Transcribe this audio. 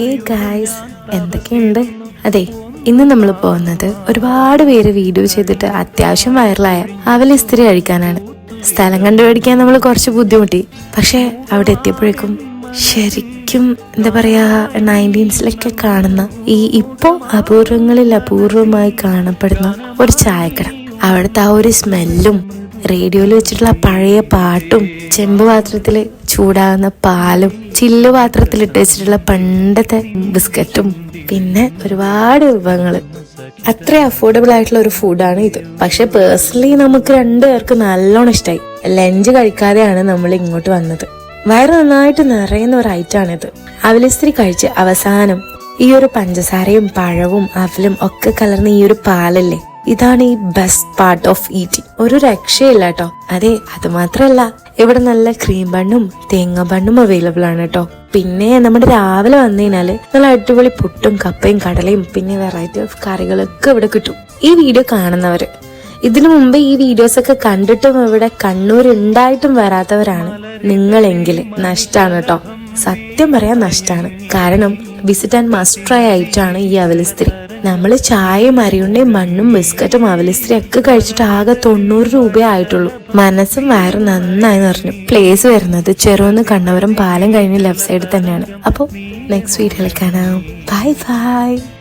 Hey guys എന്തൊക്കെയുണ്ട്? അതെ ഇന്ന് നമ്മൾ പോകുന്നത് ഒരുപാട് പേര് വീഡിയോ ചെയ്തിട്ട് അത്യാവശ്യം വൈറലായ അവൽ സ്ത്രീ കഴിക്കാനാണ്. സ്ഥലം കണ്ടുപിടിക്കാൻ നമ്മൾ കുറച്ച് ബുദ്ധിമുട്ടി. പക്ഷേ അവിടെ എത്തിയപ്പോഴേക്കും ശരിക്കും എന്താ പറയാ നയന്റീൻസിലൊക്കെ കാണുന്ന ഈ ഇപ്പോൾ അപൂർവങ്ങളിൽ അപൂർവമായി കാണപ്പെടുന്ന ഒരു ചായക്കട. അവിടുത്തെ ആ ഒരു സ്മെല്ലും റേഡിയോയിൽ വെച്ചിട്ടുള്ള പഴയ പാട്ടും ചെമ്പ് പാത്രത്തിൽ ചൂടാകുന്ന പാലും ചില്ല് പാത്രത്തിൽ വെച്ചിട്ടുള്ള പണ്ടത്തെ ബിസ്ക്കറ്റും പിന്നെ ഒരുപാട് വിഭവങ്ങൾ അത്ര അഫോർഡബിൾ ആയിട്ടുള്ള ഒരു ഫുഡാണ് ഇത്. പക്ഷെ പേഴ്സണലി നമുക്ക് രണ്ടുപേർക്ക് നല്ലോണം ഇഷ്ടമായി ലഞ്ച് കഴിക്കാതെയാണ് നമ്മൾ ഇങ്ങോട്ട് വന്നത്. വയറ് നന്നായിട്ട് നിറയുന്ന ഒരു ഐറ്റാണിത് അവലിസ്ത്രി കഴിച്ച് അവസാനം ഈ ഒരു പഞ്ചസാരയും പഴവും അവലും ഒക്കെ കലർന്ന ഈ ഒരു പാലല്ലേ? ഇതാണ് ഈ ബെസ്റ്റ് പാർട്ട് ഓഫ് ഈറ്റിംഗ് ഒരു രക്ഷയില്ല കേട്ടോ അതെ അത് മാത്രല്ല. ഇവിടെ നല്ല ക്രീം ബണ്ണും തേങ്ങ ബണ്ണും അവൈലബിൾ ആണ് കേട്ടോ പിന്നെ നമ്മുടെ രാവിലെ വന്നു കഴിഞ്ഞാൽ നല്ല അടിപൊളി പുട്ടും കപ്പയും കടലയും പിന്നെ വെറൈറ്റി ഓഫ് കറികളൊക്കെ ഇവിടെ കിട്ടും. ഈ വീഡിയോ കാണുന്നവര്. ഇതിനു മുമ്പ് ഈ വീഡിയോസ് ഒക്കെ കണ്ടിട്ടും ഇവിടെ കണ്ണൂർ ഉണ്ടായിട്ടും വരാത്തവരാണ് നിങ്ങളെങ്കിൽ നഷ്ടാണ് കേട്ടോ സത്യം പറയാൻ നഷ്ടാണ്. കാരണം വിസിറ്റ് ആൻഡ് മസ്റ്റ് ട്രൈ ആയിട്ടാണ് ഈ അവലിസ്ത്രി നമ്മൾ ചായയും അരിയുണ്ടയും മണ്ണും ബിസ്ക്കറ്റും അവലിസ്ത്രി ഒക്കെ കഴിച്ചിട്ട് ആകെ തൊണ്ണൂറ് രൂപയേ ആയിട്ടുള്ളൂ. മനസ്സും വയറും നന്നായി നിറഞ്ഞു പ്ലേസ് വരുന്നത് ചെറുന്ന് കണ്ണവരം പാലം കഴിഞ്ഞ് ലെഫ്റ്റ് സൈഡിൽ തന്നെയാണ്. അപ്പോൾ നെക്സ്റ്റ് വീഡിയോയിൽ കാണാം. Bye bye